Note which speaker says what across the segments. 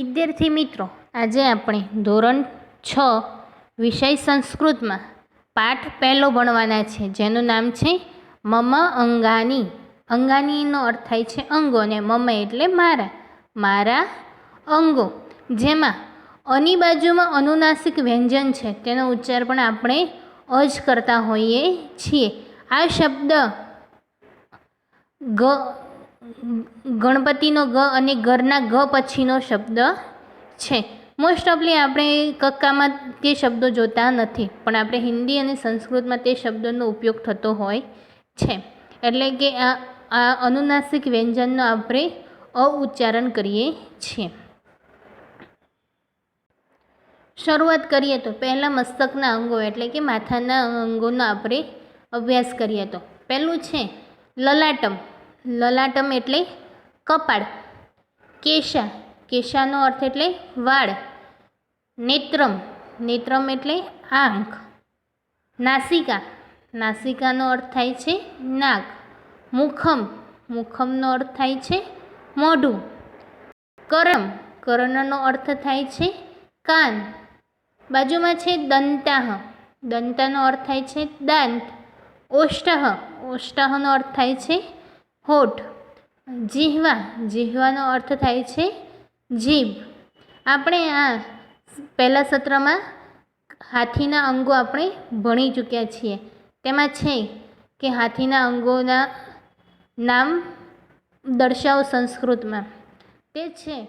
Speaker 1: વિદ્યાર્થી મિત્રો, આજે આપણે ધોરણ છ વિષય સંસ્કૃતમાં પાઠ પહેલો ભણવાના છે, જેનું નામ છે મમ અંગાની. અંગાનીનો અર્થ થાય છે અંગો અને મમ એટલે મારા મારા અંગો. જેમાં અની બાજુમાં અનુનાસિક વ્યંજન છે, તેનો ઉચ્ચાર પણ આપણે અજ કરતા હોઈએ છીએ. આ શબ્દ ગ ગણપતિનો ગ અને ઘરના ગ પછીનો શબ્દ છે. મોસ્ટ ઓફલી આપણે કક્કામાં તે શબ્દો જોતા નથી, પણ આપણે હિન્દી અને સંસ્કૃતમાં તે શબ્દોનો ઉપયોગ થતો હોય છે. એટલે કે આ આ અનુનાસિક વ્યંજનનો આપણે અ ઉચ્ચારણ કરીએ છીએ. શરૂઆત કરીએ તો પહેલાં મસ્તકના અંગો, એટલે કે માથાના અંગોનો આપણે અભ્યાસ કરીએ તો. પહેલું છે લલાટમ. લલાટમ એટલે કપાળ. કેશા, કેશાનો અર્થ એટલે વાળ. નેત્રમ નેત્રમ એટલે આંખ. નાસિકા, નાસિકાનો અર્થ થાય છે નાક. મુખમ, મુખમનો અર્થ થાય છે મોઢું. કરમ, કર્ણનો અર્થ થાય છે કાન. બાજુમાં છે દંતાહ, દંતાનો અર્થ થાય છે દાંત. ઓષ્ટહ, ઓષ્ટહનો અર્થ થાય છે હોઠ. જીહવા. જીહવાનો અર્થ થાય છે જીભ. આપણે આ પહેલા સત્રમાં હાથીના અંગો આપણે ભણી ચૂક્યા છીએ. તેમાં છે કે હાથીના અંગોના નામ દર્શાવો સંસ્કૃતમાં. તે છે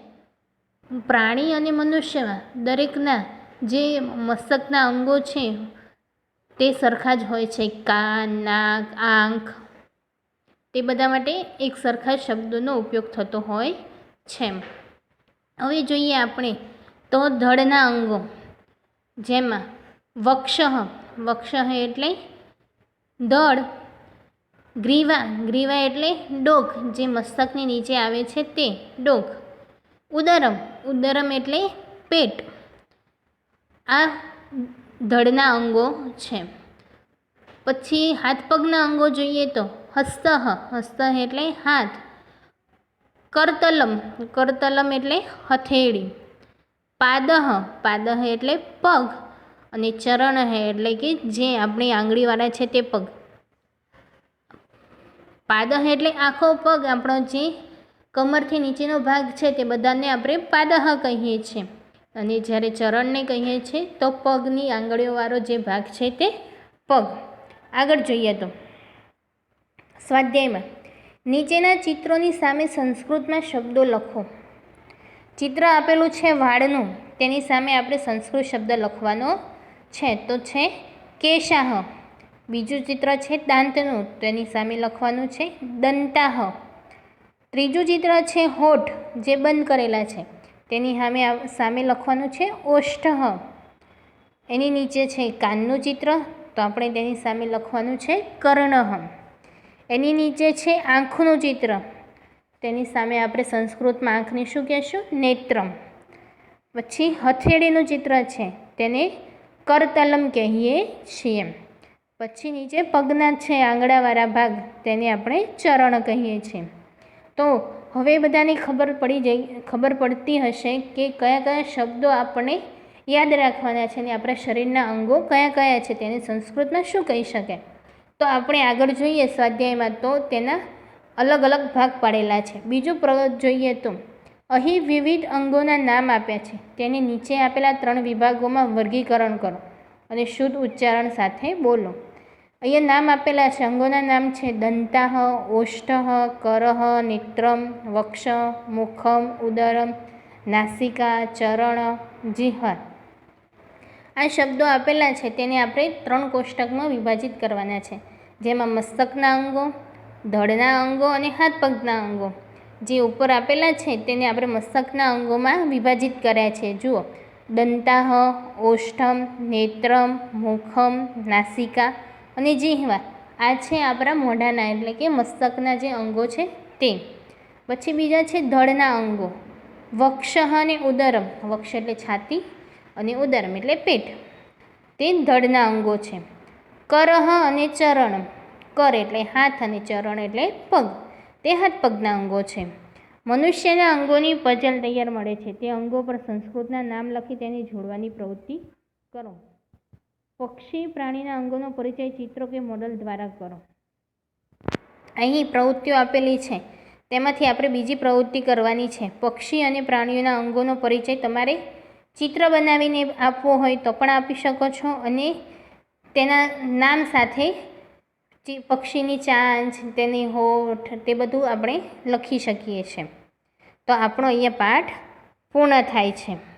Speaker 1: પ્રાણી અને મનુષ્યમાં. દરેકના જે મસ્તકના અંગો છે તે સરખા જ હોય છે. કાન, નાક, આંખ તે બધા માટે એક સરખા શબ્દોનો ઉપયોગ થતો હોય છે. હવે જોઈએ આપણે તો ધડના અંગો, જેમાં વક્ષ વક્ષ એટલે ધડ ગ્રીવા ગ્રીવા એટલે ડોક, જે મસ્તકની નીચે આવે છે તે ડોક. ઉદરમ ઉદરમ એટલે પેટ. આ ધડના અંગો છે. પછી હાથ પગના અંગો જોઈએ તો હસ્તઃ હસ્તઃ એટલે હાથ. કરતલમ કરતલમ એટલે હથેળી. પાદહ પાદહ એટલે પગ. અને ચરણ એટલે કે જે આપણી આંગળીવાળા છે તે પગ. પાદહ એટલે આખો પગ, આપણો જે કમરથી નીચેનો ભાગ છે તે બધાને આપણે પાદહ કહીએ છીએ. અને જ્યારે ચરણને કહીએ છીએ તો પગની આંગળીઓવાળો જે ભાગ છે તે પગ. આગળ જોઈએ તો. સ્વાધ્યાયમાં, નીચેના ચિત્રોની સામે સંસ્કૃતમાં શબ્દો લખો. ચિત્ર આપેલું છે વાળનું, તેની સામે આપણે સંસ્કૃત શબ્દ લખવાનો છે. તો છે કેશાહ. બીજું ચિત્ર છે દાંતનું, તેની સામે લખવાનું છે દંતાહ. ત્રીજું ચિત્ર છે હોઠ, જે બંધ કરેલા છે, તેની સામે સામે લખવાનું છે ઓષ્ઠ એની નીચે છે કાનનું ચિત્ર, તો આપણે તેની સામે લખવાનું છે કર્ણ એની નીચે છે આંખનું ચિત્ર. તેની સામે આપણે સંસ્કૃતમાં આંખને શું કહેશું? નેત્રમ. પછી હથેળીનું ચિત્ર છે. તેને કરતલમ કહીએ છીએ. પછી નીચે પગના છે આંગળાવાળા ભાગ, તેને આપણે ચરણ કહીએ છીએ. તો હવે બધાને ખબર પડી જઈ, ખબર પડતી હશે કે કયા કયા શબ્દો આપણે યાદ રાખવાના છે અને આપણા શરીરના અંગો કયા કયા છે તેને સંસ્કૃતમાં શું કહી શકે? તો આપણે આગળ જોઈએ સ્વાધ્યાયમાં તો તેના અલગ અલગ ભાગ પાડેલા છે. બીજું પ્રગત જોઈએ તો અહીં વિવિધ અંગોના નામ આપ્યા છે. તેને નીચે આપેલા ત્રણ વિભાગોમાં વર્ગીકરણ કરો અને શુદ્ધ ઉચ્ચારણ સાથે બોલો. અહીંયા નામ આપેલા છે. અંગોના નામ છે દંતાહ ઓષ્ઠ કરહ, નેત્રમ, વક્ષ, મુખમ, ઉદરમ, નાસિકા, ચરણ, જીહર. આ શબ્દો આપેલા છે. તેને આપણે ત્રણ કોષ્ટકમાં વિભાજિત કરવાના છે. જેમાં મસ્તકના અંગો, ધડના અંગો અને હાથ પગના અંગો જે ઉપર આપેલા છે તેને આપણે મસ્તકના અંગોમાં વિભાજિત કર્યા છે. જુઓ, દંતાહ, ઓષ્ઠમ, નેત્રમ, મુખમ, નાસિકા અને જીહવા. આ છે આપણા મોઢાના, એટલે કે મસ્તકના જે અંગો છે તે. પછી બીજા છે ધડના અંગો. વક્ષ અને ઉદરમ. વક્ષ એટલે છાતી અને ઉદરમ એટલે પેટ. તે ધડના અંગો છે. કરહ અને ચરણ. કર એટલે હાથ અને ચરણ એટલે પગ. તે હાથ પગના અંગો છે. મનુષ્યના અંગોની પજલ તૈયાર મળે છે. તે અંગો પર સંસ્કૃતના નામ લખી તેની જોડવાની પ્રવૃત્તિ કરો. પક્ષી પ્રાણીના અંગોનો પરિચય ચિત્રો કે મોડલ દ્વારા કરો. અહીં પ્રવૃત્તિઓ આપેલી છે. તેમાંથી આપણે બીજી પ્રવૃત્તિ કરવાની છે. પક્ષી અને પ્રાણીઓના અંગોનો પરિચય તમારે ચિત્ર બનાવીને આપવો હોય તો પણ આપી શકો છો અને તેના નામ સાથે જે પક્ષીની ચાંચ, તેની હોઠ, તે બધું આપણે લખી શકીએ છીએ. તો આપણો અહીંયા પાઠ પૂર્ણ થાય છે.